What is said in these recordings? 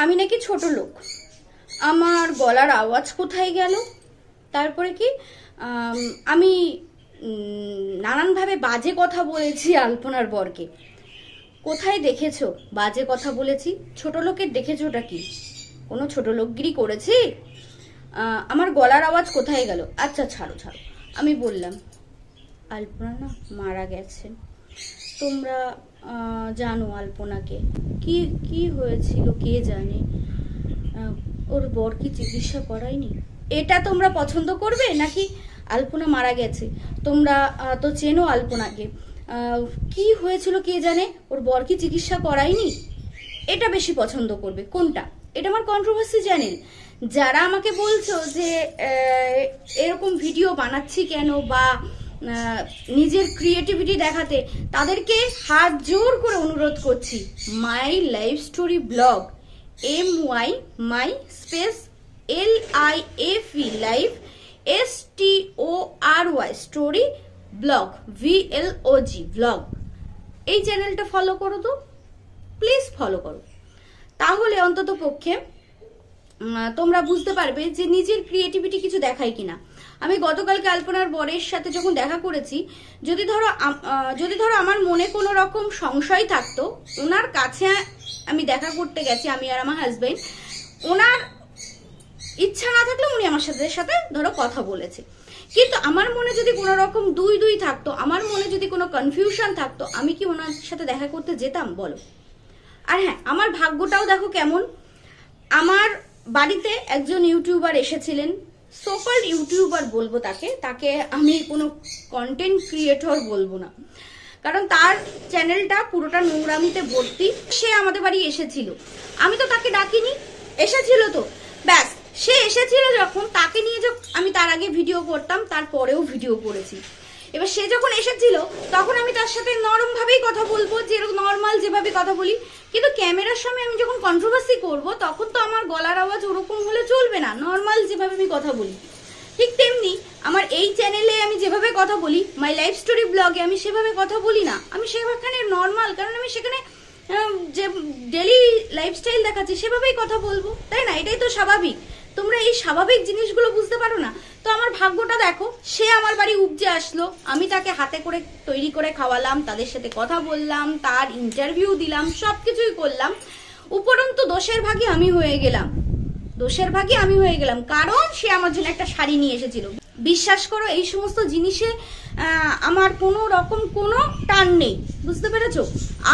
আমি নাকি ছোট লোক। আমার গলার আওয়াজ কোথায় গেল? তারপরে কি? আমি নানানভাবে বাজে কথা বলেছি আলপনার বরকে। কোথায় দেখেছ বাজে কথা বলেছি? ছোট লোকের দেখেছোটা কি? কোনো ছোট লোকগিরি করেছি? আমার গলার আওয়াজ কোথায় গেল? আচ্ছা ছাড়ো ছাড়ো। আমি বললাম, আলপনা না মারা গেছে। তোমরা জানো আলপনাকে। কি কি হয়েছিল কে জানে? ওর বর কি চিকিৎসা করায়নি? এটা তোমরা পছন্দ করবে নাকি আলপনা মারা গেছে? তোমরা তো চেনো আলপনাকে। কি হয়েছিল কে জানে? ওর বর কি চিকিৎসা করায়নি? এটা বেশি পছন্দ করবে। কোনটা? এটা আমার কন্ট্রোভার্সি চ্যানেল যারা আমাকে বলছো যে এরকম ভিডিও বানাচ্ছি কেন বা নিজের ক্রিয়েটিভিটি দেখাতে তাদেরকে হাত জোর করে অনুরোধ করছি। My life story blog M Y my space L I F E life S T O R Y story blog V L O G blog এই চ্যানেলটা ফলো করো তো। প্লিজ ফলো করো। তাহলে অন্তত পক্ষে তোমরা বুঝতে পারবে যে নিজের ক্রিয়েটিভিটি কিছু দেখায় কিনা। আমি গতকালকে আলপনার বরের সাথে যখন দেখা করেছি, যদি ধরো যদি ধরো আমার মনে কোনো রকম সংশয় থাকতো ওনার কাছে আমি দেখা করতে গেছি, আমি আর আমার হাজবেন্ড ওনার ইচ্ছা না থাকলে উনি আমার সাথে সাথে ধরো কথা বলেছে। কিন্তু আমার মনে যদি কোনো রকম দুই দুই থাকতো, আমার মনে যদি কোনো কনফিউশন থাকতো, আমি কি ওনার সাথে দেখা করতে যেতাম? বলো। আর হ্যাঁ আমার ভাগ্যটাও দেখো কেমন। আমার বাড়িতে একজন ইউটিউবার এসেছিলেন। সোকল ইউটিউবার বলব তাকে। তাকে আমি কোনো কন্টেন্ট ক্রিয়েটর বলব না। কারণ তার চ্যানেলটা পুরোটা নোংরামিতে ভর্তি। সে আমাদের বাড়ি এসেছিল। আমি তো তাকে ডাকিনি। এসেছিল তো। ব্যাস, সে এসেছিল যখন। তাকে নিয়ে যখন আমি তার আগে ভিডিও করতাম, তারপরেও ভিডিও করেছি। এবার সে যখন এসেছিল, তখন আমি তার সাথে নরম ভাবেই কথা বলব যেরকম নর্মাল যেভাবে কথা বলি। কিন্তু ক্যামেরার সামনে আমি যখন কন্ট্রোভার্সি করব, তখন তো আমার গলার আওয়াজ ওরকম হলে চলবে না। নর্মাল যেভাবে আমি কথা বলি। ঠিক তেমনি আমার এই চ্যানেলে আমি যেভাবে কথা বলি মাই লাইফ স্টোরি ব্লগে আমি সেভাবে কথা বলি না। আমি সেখানে নর্মাল কারণ আমি সেখানে যে ডেলি লাইফস্টাইল দেখাচ্ছি, সেভাবেই কথা বলব। তাই না? এটাই তো স্বাভাবিক। তোমরা এই স্বাভাবিক জিনিসগুলো বুঝতে পারো না। তো আমার ভাগ্যটা দেখো, সে আমার বাড়ি উপজে আসলো, আমি তাকে হাতে করে তৈরি করে খাওয়ালাম, তাদের সাথে কথা বললাম, তার ইন্টারভিউ দিলাম সব কিছুই করলাম। উপরন্তু দোষের ভাগে আমি হয়ে গেলাম। দোষের ভাগে আমি হয়ে গেলাম, কারণ সে আমার জন্য একটা শাড়ি নিয়ে এসেছিল। বিশ্বাস করো, এই সমস্ত জিনিসে আমার কোনো রকম কোনো টান নেই, বুঝতে পেরেছ?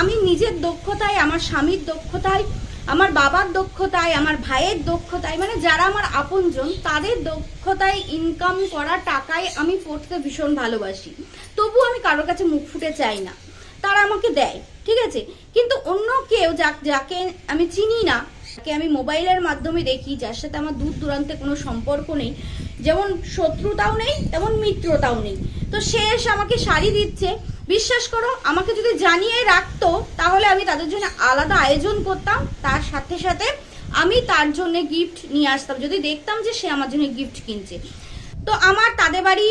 আমি নিজের দক্ষতায়, আমার স্বামীর দক্ষতায় আমার বাবার দক্ষতায়, আমার ভাইয়ের দক্ষতায় মানে যারা আমার আপনজন, তাদের দক্ষতায় ইনকাম করা টাকায় আমি পড়তে ভীষণ ভালোবাসি। তবু আমি কারোর কাছে মুখ ফুটে চাই না। তারা আমাকে দেয়, ঠিক আছে? কিন্তু অন্য কেউ যাক- যাকে আমি চিনি না যাকে আমি মোবাইলের মাধ্যমে দেখি, যার সাথে আমার দূর দূরান্তে কোনো সম্পর্ক নেই, যেমন শত্রুতাও নেই, তেমন মিত্রতাও নেই। তো সে এসে আমাকে শাড়ি দিচ্ছে বিশ্বাস করো, আমাকে যদি জানিয়ে রাখতো, তাহলে আমি তাদের জন্য আলাদা আয়োজন করতাম। তার সাথে সাথে আমি তার জন্য গিফট নিয়ে আসতাম। যদি দেখতাম যে সে আমার জন্য গিফট কিনছে। তো আমার তাদের বাড়ি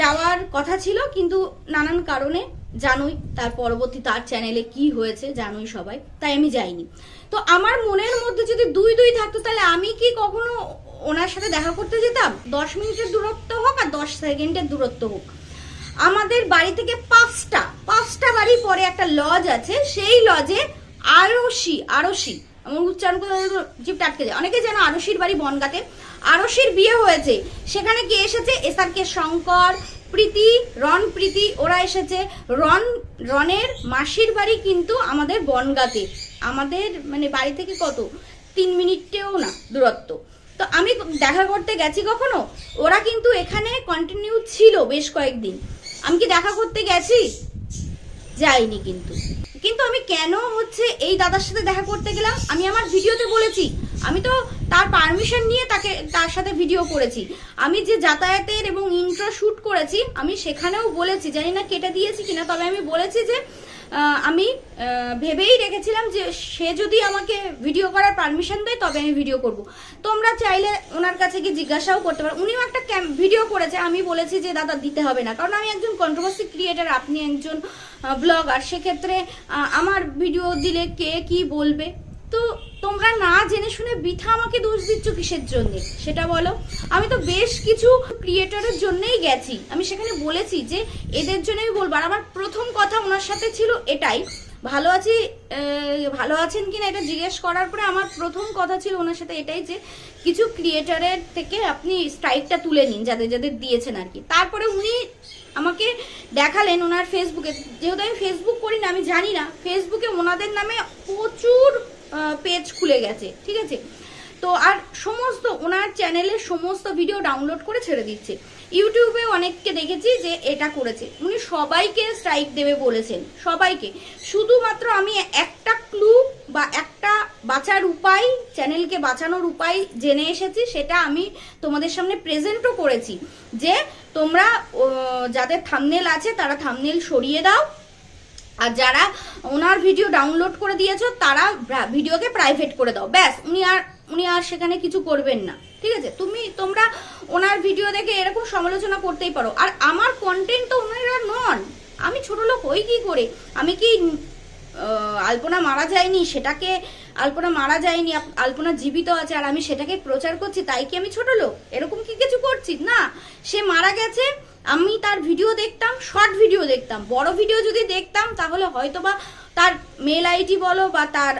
যাওয়ার কথা ছিল, কিন্তু নানান কারণে জানোই তার পরবর্তী, তার চ্যানেলে কি হয়েছে, জানোই সবাই। তাই আমি যাইনি। তো আমার মনের মধ্যে যদি দুই দুই থাকতো, তাহলে আমি কি কখনো ওনার সাথে দেখা করতে যেতাম? দশ মিনিটের দূরত্ব হোক আর দশ সেকেন্ডের দূরত্ব হোক। আমাদের বাড়ি থেকে পাঁচটা পাঁচটা বাড়ি পরে একটা লজ আছে, সেই লজে আরশি আরশি। আমার উচ্চারণ করে জিপটা আটকে যায়। অনেকে যেন আরশির বাড়ি বনগাতে। আরশির বিয়ে হয়েছে, সেখানে কি এসেছে? SR K Shankar, Preeti Ron Preeti, ওরা এসেছে। রন রনের মাসির বাড়ি কিন্তু আমাদের বনগাতে। আমাদের মানে বাড়ি থেকে কত? তিন মিনিটেও না, দূরত্ব। তো আমি দেখা করতে গেছি কখনো? ওরা কিন্তু এখানে কন্টিনিউ ছিল বেশ কয়েকদিন। আমি কি দেখা করতে গেছি? যাইনি কিন্তু। কিন্তু আমি কেন হচ্ছে এই দাদার সাথে দেখা করতে গেলাম? আমি আমার ভিডিওতে বলেছি। আমি তো তার পারমিশন নিয়ে তাকে, তার সাথে ভিডিও করেছি। আমি যে যাতায়াতের এবং ইন্ট্রো শ্যুট করেছি, আমি সেখানেও বলেছি। জানি না কেটে দিয়েছি কিনা, তবে আমি বলেছি যে আমি ভেবেই রেখেছিলাম যে সে যদি আমাকে ভিডিও করার পারমিশন দেয়, তবে আমি ভিডিও করব। তোমরা চাইলে ওনার কাছে গিয়ে জিজ্ঞাসাও করতে পারো। উনিও একটা ভিডিও করেছে। আমি বলেছি যে, দাদা, দিতে হবে না। কারণ আমি একজন কন্ট্রোভার্সি ক্রিয়েটার আপনি একজন ব্লগার সেক্ষেত্রে আমার ভিডিও দিলে কে কি বলবে? তো তোমরা না জেনে শুনে বৃথা আমাকে দোষ দিচ্ছ কিসের জন্য? সেটা বলো। আমি তো বেশ কিছু ক্রিয়েটরের জন্যই গেছি। আমি সেখানে বলেছি যে এদের জন্যই বলব। আর আমার প্রথম কথা ওনার সাথে ছিল এটাই। ভালো আছি ভালো আছেন কিনা এটা জিজ্ঞেস করার পরে আমার প্রথম কথা ছিল ওনার সাথে এটাই যে কিছু ক্রিয়েটরের থেকে আপনি স্ট্রাইকটা তুলে নিন, যাদের যাদের দিয়েছেন আর কি। তারপরে উনি আমাকে দেখালেন ওনার ফেসবুকে যেহেতু আমি ফেসবুক করি না, আমি জানি না। ফেসবুকে ওনাদের নামে প্রচুর পেজ খুলে গেছে, ঠিক আছে? তো আর সমস্ত, ওনার চ্যানেলের সমস্ত ভিডিও ডাউনলোড করে ছেড়ে দিচ্ছে। ইউটিউবে অনেককে দেখেছি যে এটা করেছে। উনি সবাইকে স্ট্রাইক দেবে বলেছেন, সবাইকে। শুধুমাত্র আমি একটা ক্লু বা একটা বাঁচার উপায় চ্যানেলকে বাঁচানোর উপায় জেনে এসেছি, সেটা আমি তোমাদের সামনে প্রেজেন্টও করেছি। যে তোমরা যাদের থামনেল আছে, তারা থামনেল সরিয়ে দাও আর যারা ওনার ভিডিও ডাউনলোড করে দিয়েছ, তারা ভিডিওকে প্রাইভেট করে দাও। ব্যাস, উনি আর উনি আর সেখানে কিছু করবেন না। ঠিক আছে? তুমি তোমরা ওনার ভিডিও দেখে এরকম সমালোচনা করতেই পারো। আর আমার কন্টেন্ট তো ওনারা নন। আমি ছোট লোক হই কি করে? আমি কি আলপনা মারা যায়নি? সেটাকে আলপনা মারা যায়নি আলপনা জীবিত আছে, আর আমি সেটাকে প্রচার করছি, তাই কি আমি ছোট লোক? এরকম কি কিছু করছি? না, সে মারা গেছে আমি তার ভিডিও দেখতাম শর্ট ভিডিও দেখতাম। বড় ভিডিও যদি দেখতাম, তাহলে হয়তো বা তার মেল আইডি বলো বা তার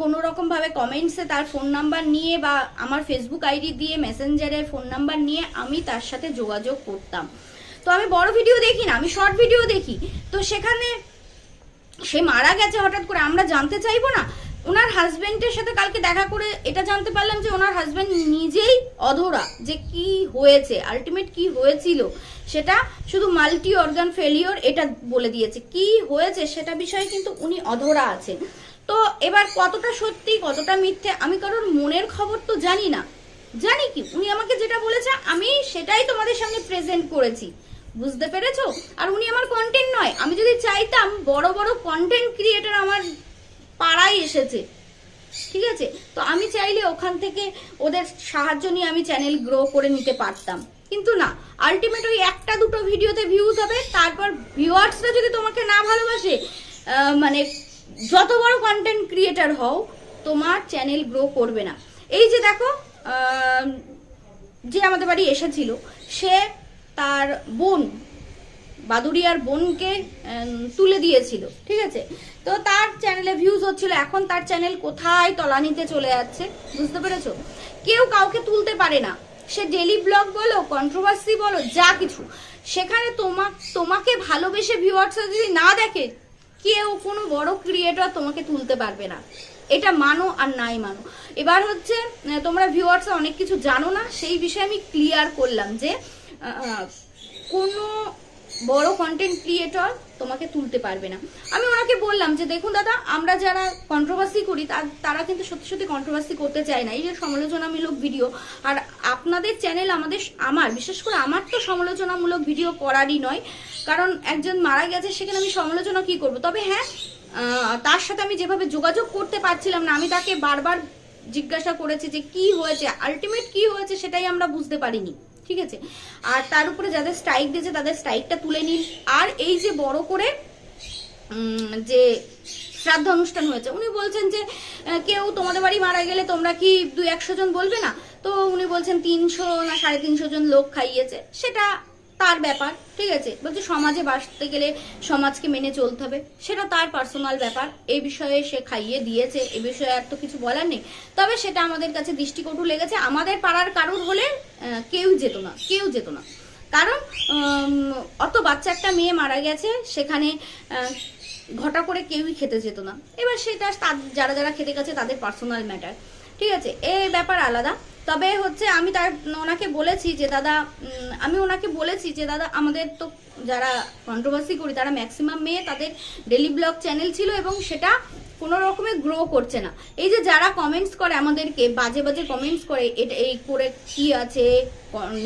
কোনো রকম ভাবে কমেন্টসে তার ফোন নাম্বার নিয়ে বা আমার ফেসবুক আইডি দিয়ে মেসেঞ্জারে ফোন নাম্বার নিয়ে আমি তার সাথে যোগাযোগ করতাম। তো আমি বড় ভিডিও দেখি না, আমি শর্ট ভিডিও দেখি। তো সেখানে সে মারা গেছে হঠাৎ করে, আমরা জানতে চাইব না। ওনার হাজবেন্ডের সাথে কালকে দেখা করে এটা জানতে পারলাম যে ওনার হাজবেন্ড নিজেই অধরা যে কি হয়েছে আলটিমেট কি হয়েছিল, সেটা শুধু মাল্টি অর্গান ফেলিওর এটা বলে দিয়েছে। কি হয়েছে সেটা বিষয়ে কিন্তু উনি অধরা আছেন। তো এবার কতটা সত্যি, কতটা মিথ্যে, আমি কারোর মনের খবর তো জানি না। জানি কি, উনি আমাকে যেটা বলেছে, আমি সেটাই তোমাদের সামনে প্রেজেন্ট করেছি। বুঝতে পেরেছ? আর উনি আমার কন্টেন্ট নয়। আমি যদি চাইতাম বড় বড় কন্টেন্ট ক্রিয়েটার আমার পাড়ায় এসেছে। ঠিক আছে? তো আমি চাইলে ওখান থেকে ওদের সাহায্য নিয়ে আমি চ্যানেল গ্রো করে নিতে পারতাম। কিন্তু না আলটিমেট ওই একটা দুটো ভিডিওতে ভিউজ হবে, তারপর ভিউয়ার্সরা যদি তোমাকে না ভালোবাসে মানে যত বড় কন্টেন্ট ক্রিয়েটার হও, তোমার চ্যানেল গ্রো করবে না। এই যে দেখো যে আমাদের বাড়ি এসেছিল, সে তার বোন বাদুরিয়ার বোনকে তুলে দিয়েছিল। ঠিক আছে? তো তার চ্যানেলে ভিউজ হচ্ছিল, এখন তার চ্যানেল কোথায় তলানিতে চলে যাচ্ছে, বুঝতে পেরেছ? কেউ কাউকে তুলতে পারে না। সে ডেলি ব্লগ বলো কন্ট্রোভার্সি বলো, যা কিছু। সেখানে তোমা, তোমাকে ভালোবেসে ভিউয়ার্সরা যদি না দেখে, কেউ, কোনো বড় ক্রিয়েটর তোমাকে তুলতে পারবে না। এটা মানো আর নাই মানো। এবার হচ্ছে তোমরা ভিউয়ার্স অনেক কিছু জানো না, সেই বিষয়ে আমি ক্লিয়ার করলাম যে কোনো বড় কন্টেন্ট ক্রিয়েটর তোমাকে তুলতে পারবে না। আমি ওনাকে বললাম যে, দেখুন দাদা, আমরা যারা কন্ট্রোভার্সি করি তার- কিন্তু সত্যি সত্যি কন্ট্রোভার্সি করতে চায় না। এই যে সমালোচনামূলক ভিডিও আর আপনাদের চ্যানেল আমাদের, আমার, বিশেষ করে আমার তো সমালোচনামূলক ভিডিও করারই নয়, কারণ একজন মারা গেছে, সেখানে আমি সমালোচনা কি করব? তবে হ্যাঁ তার সাথে আমি যেভাবে যোগাযোগ করতে পারছিলাম না, আমি তাকে বারবার জিজ্ঞাসা করেছি যে, কি হয়েছে? আলটিমেট কি হয়েছে? সেটাই আমরা বুঝতে পারিনি। ঠিক আছে? আর তার উপরে যাদের স্ট্রাইক দিয়েছে, তাদের স্ট্রাইকটা তুলে নিন। আর এই যে বড় করে যে শ্রাদ্ধ অনুষ্ঠান হয়েছে, উনি বলছেন যে কেউ তোমাদের বাড়ি মারা গেলে তোমরা কি দুই একশো জন বলবে না? তো উনি বলছেন তিনশো না সাড়ে তিনশো জন লোক খাইয়েছে। সেটা তার ব্যাপার, ঠিক আছে? বলছে সমাজে বাঁচতে গেলে সমাজকে মেনে চলতে হবে। সেটা তার পার্সোনাল ব্যাপার। এই বিষয়ে সে খাইয়ে দিয়েছে, এ বিষয়ে আর তো কিছু বলার নেই। তবে সেটা আমাদের কাছে দৃষ্টিকটু লেগেছে। আমাদের পাড়ার কারুর হলে কেউ যেত না, কেউ যেত না। কারণ অত বাচ্চা একটা মেয়ে মারা গেছে, সেখানে ঘটা করে কেউই খেতে যেত না। এবার সেটা যারা যারা খেতে গেছে তাদের পার্সোনাল ম্যাটার ঠিক আছে? এই ব্যাপার আলাদা। তবে হচ্ছে আমি তার, ওনাকে বলেছি যে দাদা আমি ওনাকে বলেছি যে দাদা, আমাদের তো যারা কন্ট্রোভার্সি করি, তারা ম্যাক্সিমাম মেয়ে, তাদের ডেলি ব্লগ চ্যানেল ছিল এবং সেটা কোনো রকমের গ্রো করছে না। এই যে যারা কমেন্টস করে আমাদেরকে, বাজে বাজে কমেন্টস করে, এটা এই করে কি আছে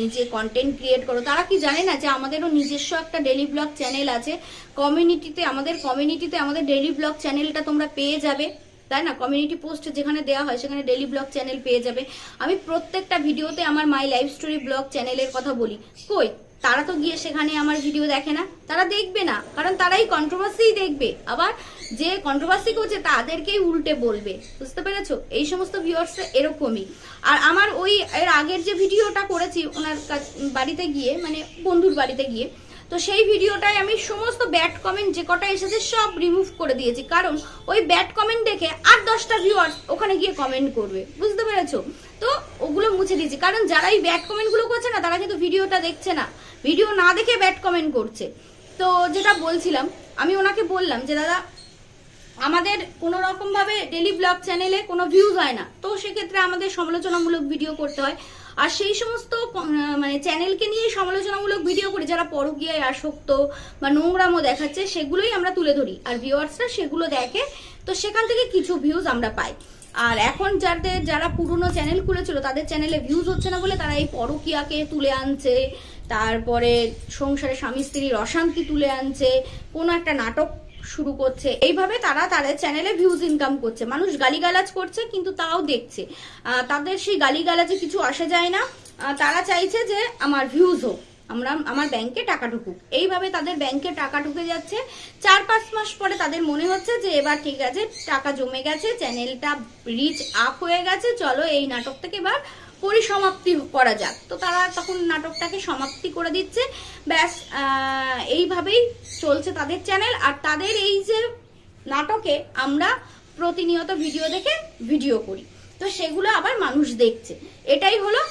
নিজে কন্টেন্ট ক্রিয়েট করো, তারা কি জানে না যে আমাদেরও নিজস্ব একটা ডেলি ব্লগ চ্যানেল আছে? কমিউনিটিতে আমাদের কমিউনিটিতে আমাদের ডেলি ব্লগ চ্যানেলটা তোমরা পেয়ে যাবে। তাই না? কমিউনিটি পোস্ট যেখানে দেওয়া হয়, সেখানে ডেলি ব্লগ চ্যানেল পেয়ে যাবে। আমি প্রত্যেকটা ভিডিওতে আমার মাই লাইফ স্টোরি ব্লগ চ্যানেলের কথা বলি। কই? তারা তো গিয়ে সেখানে আমার ভিডিও দেখে না। তারা দেখবে না, কারণ তারাই কন্ট্রোভার্সিই দেখবে। আবার যে কন্ট্রোভার্সি করছে, তাদেরকেই উল্টে বলবে। বুঝতে পেরেছ? এই সমস্ত ভিউয়ার্স এরকমই। আর আমার ওই এর আগের যে ভিডিওটা করেছি, ওনার বাড়িতে গিয়ে মানে বন্ধুর বাড়িতে গিয়ে তো সেই ভিডিওটায় আমি সমস্ত ব্যাড কমেন্ট যে কটা এসেছে সব রিমুভ করে দিয়েছি। কারণ ওই ব্যাড কমেন্ট দেখে আর দশটা ভিউয়ার্স ওখানে গিয়ে কমেন্ট করবে। বুঝতে পেরেছ? তো ওগুলো মুছে দিয়েছি। কারণ যারা এই ব্যাড কমেন্টগুলো করছে না, তারা কিন্তু ভিডিওটা দেখছে না। ভিডিও না দেখে ব্যাড কমেন্ট করছে। তো যেটা বলছিলাম, আমি ওনাকে বললাম যে, দাদা, আমাদের কোনো রকম ভাবে ডেলি ব্লগ চ্যানেলে কোনো ভিউজ হয় না। তো সেক্ষেত্রে আমাদের সমালোচনামূলক ভিডিও করতে হয়। আর সেই সমস্ত মানে চ্যানেলকে নিয়ে সমালোচনামূলক ভিডিও করি, যারা পরকীয়ায় আসক্ত বা নোংরামো দেখাচ্ছে, সেগুলোই আমরা তুলে ধরি। আর ভিউয়ার্সরা সেগুলো দেখে, তো সেখান থেকে কিছু ভিউজ আমরা পাই। আর এখন যাদের, যারা পুরনো চ্যানেল খুলেছিল, তাদের চ্যানেলে ভিউজ হচ্ছে না বলে তারা এই পরকীয়াকে তুলে আনছে, তারপরে সংসারে স্বামী স্ত্রীর অশান্তি তুলে আনছে, কোনো একটা নাটক শুরু করছে। এইভাবে তারা তাদের চ্যানেলে ভিউজ ইনকাম করছে। মানুষ গালিগালাজ করছে, কিন্তু তাও দেখছে। তাদের সেই গালিগালাজে কিছু আসে যায় না। তারা চাইছে যে আমার ভিউজ হোক, আমরা, আমার ব্যাংকে টাকা ঢুকুক। এইভাবে তাদের ব্যাংকে টাকা ঢুকে যাচ্ছে। চার পাঁচ মাস পরে তাদের মনে হচ্ছে যে এবার ঠিক আছে, টাকা জমে গেছে চ্যানেলটা রিচ আপ হয়ে গেছে। চলো এই নাটক থেকে এবার পরিসমাপ্তি করা যাক। তো তারা তখন নাটকটাকে সমাপ্তি করে দিচ্ছে। ব্যাস এইভাবেই চলছে তাদের চ্যানেল আর তাদের এই যে নাটকে আমরা প্রতিনিয়ত ভিডিও দেখে ভিডিও করি। তো সেগুলো আবার মানুষ দেখছে। এটাই হলো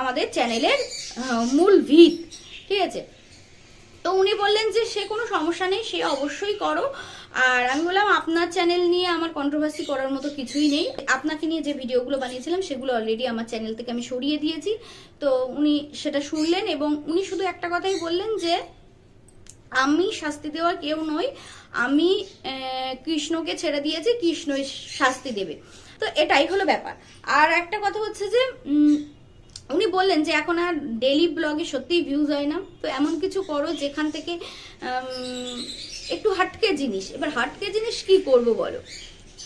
আমাদের চ্যানেলের মূল ভিত। ঠিক আছে? তো উনি বললেন যে, সে কোনো সমস্যা নেই, সে অবশ্যই করো। আর আমি বললাম, আপনার চ্যানেল নিয়ে আমার কন্ট্রোভার্সি করার মতো কিছুই নেই। আপনাকে নিয়ে যে ভিডিওগুলো বানিয়েছিলাম, সেগুলো অলরেডি আমার চ্যানেল থেকে আমি সরিয়ে দিয়েছি। তো উনি সেটা শুনলেন এবং উনি শুধু একটা কথাই বললেন যে, আমি শাস্তি দেওয়ার কেউ নই, আমি কৃষ্ণকে ছেড়ে দিয়েছি, কৃষ্ণই শাস্তি দেবে। তো এটাই হলো ব্যাপার। আর একটা কথা হচ্ছে যে উনি বললেন যে, এখন আর ডেলি ব্লগে সত্যিই ভিউজ হয় না। তো এমন কিছু করো যেখান থেকে একটু হাটকে জিনিস। এবার হাটকে জিনিস কি করব বলো?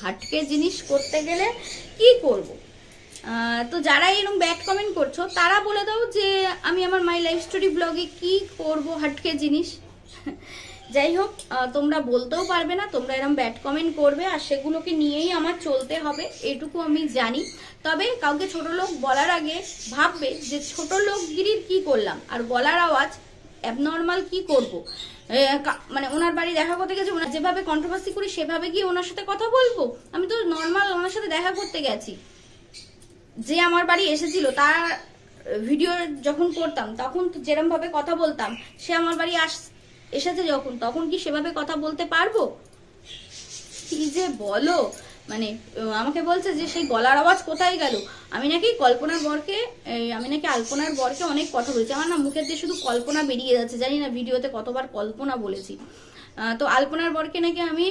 হাটকে জিনিস করতে গেলে কি করব? তো যারা এরকম ব্যাড কমেন্ট করছ, তারা বলে দাও যে আমি আমার মাই লাইফ স্টোরি ব্লগে কি করব হাটকে জিনিস? যাই হোক তোমরা বলতেও পারবে না, তোমরা এরকম ব্যাড কমেন্ট করবে, আর সেগুলোকে নিয়েই আমার চলতে হবে, এটুকু আমি জানি। তবে কাউকে ছোট লোক বলার আগে ভাববে যে ছোট লোকগিরির কি করলাম, আর গলার আওয়াজ অ্যাবনর্মাল কি করব? মানে ওনার বাড়ি দেখা করতে গেছে, ওনার যেভাবে কন্ট্রোভার্সি করি, সেভাবে গিয়ে ওনার সাথে কথা বলব? আমি তো নর্মাল ওনার সাথে দেখা করতে গেছি। যে আমার বাড়ি এসেছিল, তার ভিডিও যখন করতাম, তখন তো যেরম ভাবে কথা বলতাম, সে আমার বাড়ি আস, এসেছে যখন, তখন কি সেভাবে কথা বলতে পারব? কি যে বলো? মানে আমাকে বলছে যে সেই গলার আওয়াজ কোথায় গেল? আমি নাকি কল্পনার বরকে আমি নাকি আলপনার বরকে অনেক কথা বলেছি। আমার না মুখের দিয়ে শুধু কল্পনা বেরিয়ে যাচ্ছে, জানি না ভিডিওতে কতবার কল্পনা বলেছি। তো আলপনার বরকে নাকি আমি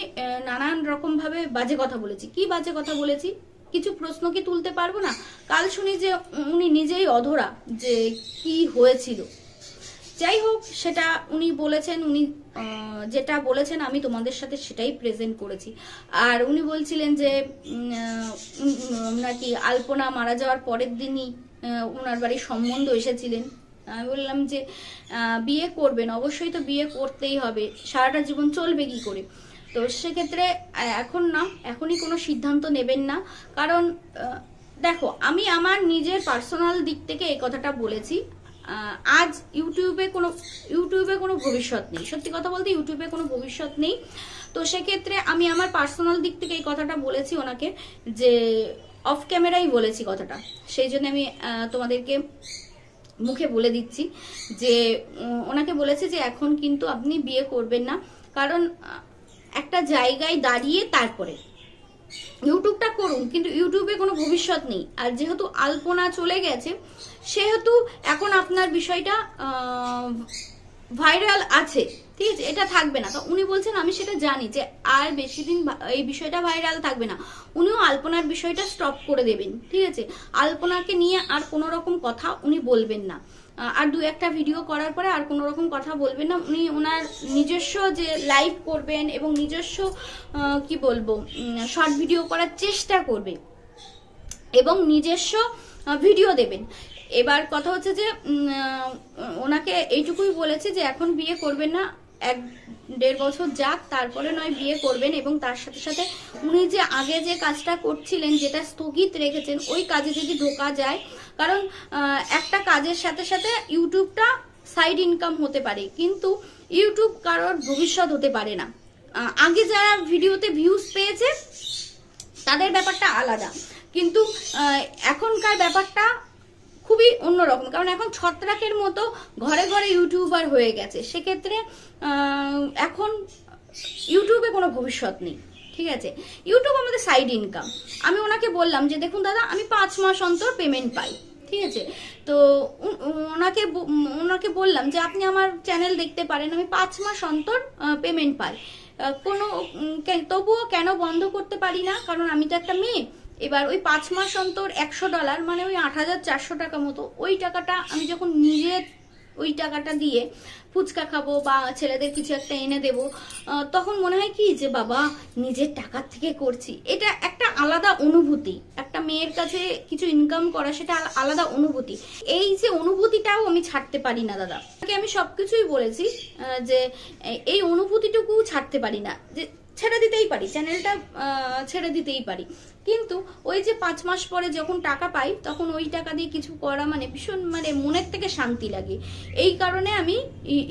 নানান রকম ভাবে বাজে কথা বলেছি। কি বাজে কথা বলেছি? কিছু প্রশ্ন কি তুলতে পারব না? কাল শুনি যে উনি নিজেই অধরা যে কি হয়েছিল। যাই হোক, সেটা উনি বলেছেন, উনি যেটা বলেছেন, আমি তোমাদের সাথে সেটাই প্রেজেন্ট করেছি। আর উনি বলছিলেন যে নাকি আলপনা মারা যাওয়ার পরের দিনই ওনার বাড়ির সম্বন্ধ এসেছিলেন। আমি বললাম যে বিয়ে করবেন, অবশ্যই তো বিয়ে করতেই হবে। সারাটা জীবন চলবে কি করে? তো সেক্ষেত্রে এখন না, এখনই কোনো সিদ্ধান্ত নেবেন না। কারণ দেখো, আমি আমার নিজের পার্সোনাল দিক থেকে এই কথাটা বলেছি। আজ ইউটিউবে কোনো ইউটিউবে কোনো ভবিষ্যৎ নেই। সত্যি কথা বলতে ইউটিউবে কোনো ভবিষ্যৎ নেই। তো সেক্ষেত্রে আমি আমার পার্সোনাল দিক থেকে এই কথাটা বলেছি ওনাকে, যে অফ ক্যামেরাই বলেছি কথাটা। সেই জন্য আমি তোমাদেরকে মুখে বলে দিচ্ছি যে ওনাকে বলেছে যে এখন কিন্তু আপনি বিয়ে করবেন না। কারণ একটা জায়গায় দাঁড়িয়ে তারপরে ইউটিউবটা করুন, কিন্তু ইউটিউবে কোনো ভবিষ্যৎ নেই। আর যেহেতু আলপনা চলে গেছে, সেহেতু এখন আপনার বিষয়টা ভাইরাল আছে। ঠিক আছে, এটা থাকবে না। তো উনি বলছেন, আমি সেটা জানি যে আর বেশি দিন এই বিষয়টা ভাইরাল থাকবে না। উনিও আলপনার বিষয়টা স্টপ করে দেবেন। ঠিক আছে? আলপনাকে নিয়ে আর কোনো রকম কথা উনি বলবেন না। আর দু একটা ভিডিও করার পরে আর কোনো রকম কথা বলবেন না। উনি ওনার নিজস্ব যে লাইভ করবেন এবং নিজস্ব কি বলব শর্ট ভিডিও করার চেষ্টা করবে এবং নিজস্ব ভিডিও দেবেন। এবার কথা হচ্ছে যে ওনাকে এইটুকুই বলেছে যে এখন বিয়ে করবেন না। এক দেড় বছর যাক, তারপরে নয় বিয়ে করবেন এবং তার সাথে সাথে উনি যে আগে যে কাজটা করছিলেন, যেটা স্থগিত রেখেছেন, ওই কাজে যদি ঢোকা যায়, কারণ একটা কাজের সাথে সাথে ইউটিউবটা সাইড ইনকাম হতে পারে, কিন্তু ইউটিউব কারোর ভবিষ্যৎ হতে পারে না। আগে যারা ভিডিওতে ভিউজ পেয়েছে, তাদের ব্যাপারটা আলাদা। কিন্তু এখনকার ব্যাপারটা খুবই অন্যরকম। কারণ এখন ছত্রাকের মতো ঘরে ঘরে ইউটিউবার হয়ে গেছে। সেক্ষেত্রে এখন ইউটিউবে কোনো ভবিষ্যৎ নেই। ঠিক আছে? ইউটিউব আমাদের সাইড ইনকাম আমি ওনাকে বললাম যে, দেখুন দাদা, আমি পাঁচ মাস অন্তর পেমেন্ট পাই। ঠিক আছে? তো ওনাকে ওনাকে বললাম যে, আপনি আমার চ্যানেল দেখতে পারেন, আমি পাঁচ মাস অন্তর পেমেন্ট পাই। কোনো তবুও কেন বন্ধ করতে পারি না? কারণ আমি তো একটা মেয়ে। এবার ওই পাঁচ মাস অন্তর একশো ডলার মানে ওই আট হাজার চারশো টাকা মতো, ওই টাকাটা আমি যখন নিজের ওই টাকাটা দিয়ে ফুচকা খাব বা ছেলেদের কিছু একটা এনে দেব তখন মনে হয় কি যে বাবা, নিজের টাকার থেকে করছি। এটা একটা আলাদা অনুভূতি। একটা মেয়ের কাছে কিছু ইনকাম করা, সেটা আলাদা অনুভূতি। এই যে অনুভূতিটাও আমি ছাড়তে পারি না, দাদা। আমি সবকিছুই বলেছি যে এই অনুভূতিটুকু ছাড়তে পারি না। যে ছেড়ে দিতেই পারি চ্যানেলটা ছেড়ে দিতেই পারি। কিন্তু ওই যে পাঁচ মাস পরে যখন টাকা পাই, তখন ওই টাকা দিয়ে কিছু করা মানে ভীষণ মানে মনের থেকে শান্তি লাগে। এই কারণে আমি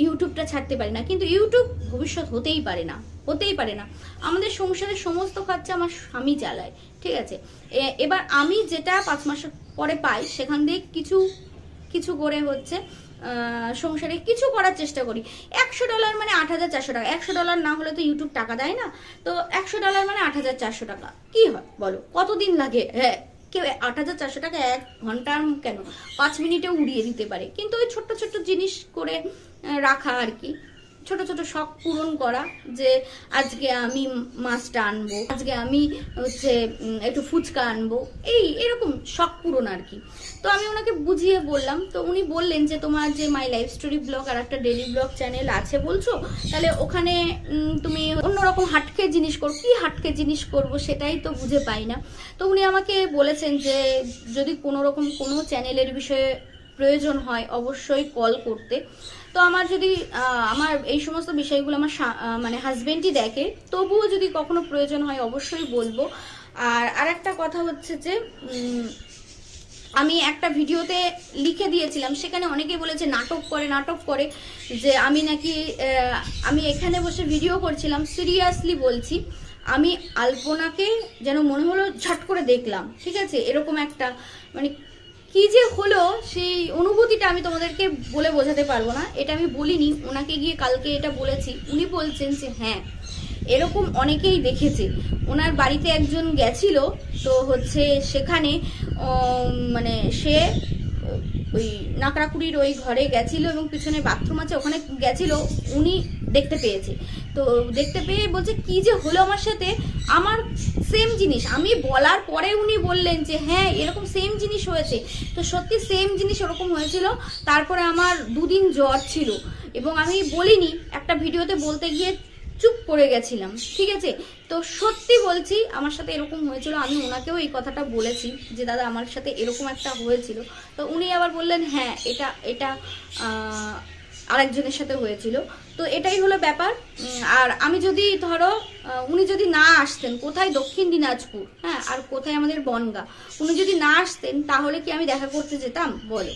ইউটিউবটা ছাড়তে পারি না। কিন্তু ইউটিউব ভবিষ্যৎ হতেই পারে না, হতেই পারে না। আমাদের সংসারের সমস্ত খরচা আমার স্বামী চালায়, ঠিক আছে? এবার আমি যেটা পাঁচ মাস পরে পাই, সেখান দিয়ে কিছু কিছু করে হচ্ছে সংসারে কিছু করার চেষ্টা করি। একশো ডলার মানে আট হাজার চারশো টাকা। একশো ডলার না হলে তো ইউটিউব টাকা দেয় না। তো একশো ডলার মানে আট হাজার চারশো টাকা। কী হয় বলো? কতদিন লাগে? হ্যাঁ কেউ আট হাজার চারশো টাকা এক ঘণ্টা কেন? পাঁচ মিনিটে উড়িয়ে দিতে পারে। কিন্তু ওই ছোট্ট ছোট্ট জিনিস করে রাখা আর কি। ছোট ছোট শখ পূরণ করা যে আজকে আমি মাছটা আনব, আজকে আমি হচ্ছে একটু ফুচকা আনব, এই এরকম শখ পূরণ আর কি। তো আমি ওনাকে বুঝিয়ে বললাম, তো উনি বললেন যে, তোমার যে মাই লাইফ স্টোরি ব্লগ আর একটা ডেলি ব্লগ চ্যানেল আছে বলছো, তাহলে ওখানে তুমি অন্যরকম হাটকে জিনিস করো, কি হাটকে জিনিস করব সেটাই তো বুঝে পাই না। তো উনি আমাকে বলেছেন যে, যদি কোনো রকম কোনো চ্যানেলের বিষয়ে প্রয়োজন হয়, অবশ্যই কল করতে। তো আমার যদি আমার এই সমস্ত বিষয়গুলো আমার মানে হাজবেন্ডই দেখে, তবুও যদি কখনো প্রয়োজন হয় অবশ্যই বলব। আর আরেকটা কথা হচ্ছে যে আমি একটা ভিডিওতে লিখে দিয়েছিলাম, সেখানে অনেকেই বলেছে নাটক করে নাটক করে, যে আমি নাকি আমি এখানে বসে ভিডিও করছিলাম সিরিয়াসলি বলছি, আমি আলপনাকে যেন মনে হলো ঝট করে দেখলাম, ঠিক আছে? এরকম একটা মানে কি যে হলো, সেই অনুভূতিটা আমি তোমাদেরকে বলে বোঝাতে পারব না। এটা আমি বলিনি, ওনাকে গিয়ে কালকে এটা বলেছি। উনি বলছেন যে হ্যাঁ এরকম অনেকেই দেখেছে। ওনার বাড়িতে একজন গেছিল, তো হচ্ছে সেখানে মানে সে ওই নাকড়াকুড়ির ওই ঘরে গেছিল এবং পিছনে বাথরুম আছে, ওখানে গেছিল, উনি দেখতে পেয়েছে। তো দেখতে পেয়ে বলছে, কি যে হলো আমার সাথে? আমার সেম জিনিস, আমি বলার পরে উনি বললেন যে হ্যাঁ এরকম সেম জিনিস হয়েছে। তো সত্যি সেম জিনিস ওরকম হয়েছিল। তারপরে আমার দুদিন জ্বর ছিল এবং আমি বলিনি, একটা ভিডিওতে বলতে গিয়ে চুপ করে গেছিলাম। ঠিক আছে? তো সত্যি বলছি, আমার সাথে এরকম হয়েছিল। আমি ওনাকেও এই কথাটা বলেছি যে, দাদা, আমার সাথে এরকম একটা হয়েছিল। তো উনি আবার বললেন হ্যাঁ এটা এটা আরেকজনের সাথে হয়েছিল। তো এটাই হলো ব্যাপার। আর আমি যদি ধরো উনি যদি না আসতেন, কোথায় দক্ষিণ দিনাজপুর হ্যাঁ আর কোথায় আমাদের বনগা, উনি যদি না আসতেন, তাহলে কি আমি দেখা করতে যেতাম? বলো।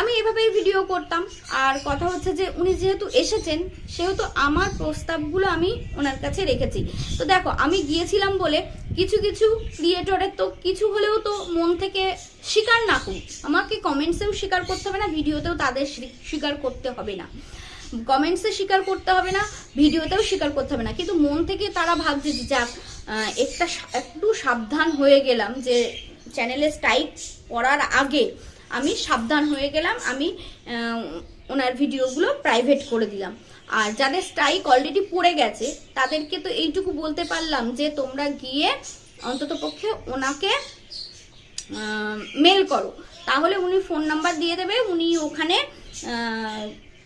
আমি এভাবেই ভিডিও করতাম। আর কথা হচ্ছে যে, উনি যেহেতু এসেছেন, সেহেতু আমার প্রস্তাবগুলো আমি ওনার কাছে রেখেছি। তো দেখো, আমি গিয়েছিলাম বলে কিছু কিছু ক্রিয়েটরের তো কিছু হলেও তো মন থেকে স্বীকার না করুক। আমাকে কমেন্টসেও স্বীকার করতে হবে না ভিডিওতেও তাদের স্বীকার করতে হবে না। কমেন্টসে স্বীকার করতে হবে না ভিডিওতেও স্বীকার করতে হবে না। কিন্তু মন থেকে তারা ভাবছে যে, যাক একটা একটু সাবধান হয়ে গেলাম যে চ্যানেলে স্ট্রাইক করার আগে আমি সাবধান হয়ে গেলাম, আমি ওনার ভিডিওগুলো প্রাইভেট করে দিলাম। আর যাদের স্ট্রাইক অলরেডি পড়ে গেছে, তাদেরকে তো এইটুকু বলতে পারলাম যে তোমরা গিয়ে অন্তত পক্ষে ওনাকে মেল করো। তাহলে উনি ফোন নাম্বার দিয়ে দেবে, উনি ওখানে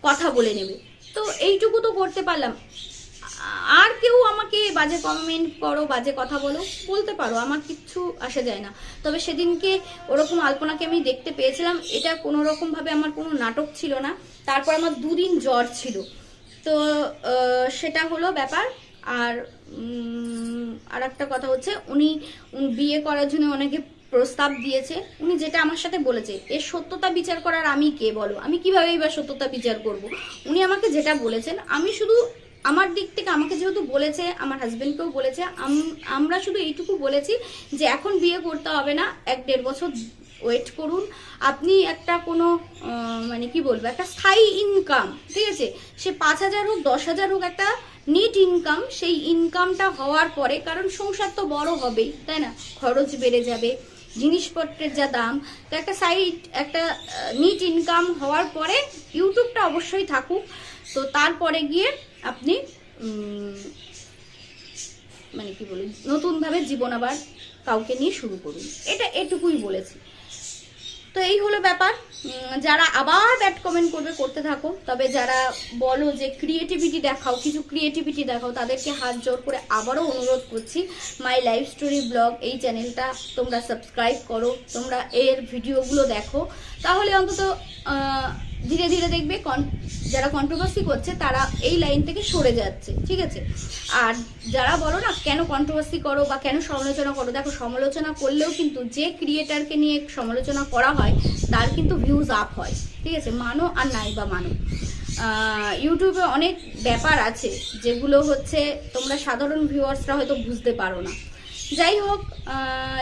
কথা বলে নেবে। তো এইটুকু তো করতে পারলাম। আর কেউ আমাকে বাজে কমেন্ট করো, বাজে কথা বলো, বলতে পারো, আমার কিচ্ছু আসে যায় না। তবে সেদিনকে ওরকম আলপনাকে আমি দেখতে পেয়েছিলাম, এটা কোনো রকম ভাবে আমার কোনো নাটক ছিল না, তারপর আমার দুদিন জ্বর ছিল। তো সেটা হলো ব্যাপার, আর আর একটা কথা হচ্ছে, উনি বিয়ে করার জন্য অনেকে প্রস্তাব দিয়েছে, উনি যেটা আমার সাথে বলেছে এর সত্যতা বিচার করার আমি কে বলো? আমি কীভাবে এবার সত্যতা বিচার করব? উনি আমাকে যেটা বলেছেন, আমি শুধু আমার দিক থেকে আমাকে যেহেতু বলেছে, আমার হাজবেন্ডকেও বলেছে, আম- আমরা শুধু এইটুকু বলেছি যে এখন বিয়ে করতে হবে না, এক দেড় বছর ওয়েট করুন। আপনি একটা কোনো মানে কি বলব, একটা স্থায়ী ইনকাম ঠিক আছে? সে পাঁচ হাজার হোক, দশ হাজার হোক, একটা নিট ইনকাম সেই ইনকামটা হওয়ার পরে, কারণ সংসার তো বড় হবেই, তাই না? খরচ বেড়ে যাবে, জিনিসপত্রের যা দাম, তো একটা সাইড একটা নিট ইনকাম হওয়ার পরে ইউটিউবটা অবশ্যই থাকুক। তো তারপরে গিয়ে আপনি মানে কি বলি, নতুনভাবে জীবন আবার কাউকে নিয়ে শুরু করুন। এটা এটুকুই বলেছি। তো এই হলো ব্যাপার। যারা আবার ব্যাড কমেন্ট করবে, করতে থাকো। তবে যারা বলো যে ক্রিয়েটিভিটি দেখাও, কিছু ক্রিয়েটিভিটি দেখাও, তাদেরকে হাত জোর করে আবারও অনুরোধ করছি মাই লাইফ স্টোরি ব্লগ এই চ্যানেলটা তোমরা সাবস্ক্রাইব করো, তোমরা এর ভিডিওগুলো দেখো। তাহলে অন্তত ধীরে ধীরে দেখবে কন- যারা কন্ট্রোভার্সি করছে তারা এই লাইন থেকে সরে যাচ্ছে, ঠিক আছে? আর যারা বলো না, কেন কন্ট্রোভার্সি করো বা কেন সমালোচনা করো, দেখো সমালোচনা করলেও কিন্তু যে ক্রিয়েটারকে নিয়ে সমালোচনা করা হয়, তার কিন্তু ভিউজ আপ হয়, ঠিক আছে? মানো আর নাই বা মানো। ইউটিউবে অনেক ব্যাপার আছে যেগুলো হচ্ছে তোমরা সাধারণ ভিউয়ার্সরা হয়তো বুঝতে পারো না। যাই হোক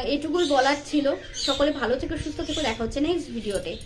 এটুকুই বলার ছিল। সকলে ভালো থেকে, সুস্থ থেকে, দেখা হচ্ছে নেক্সট ভিডিওতে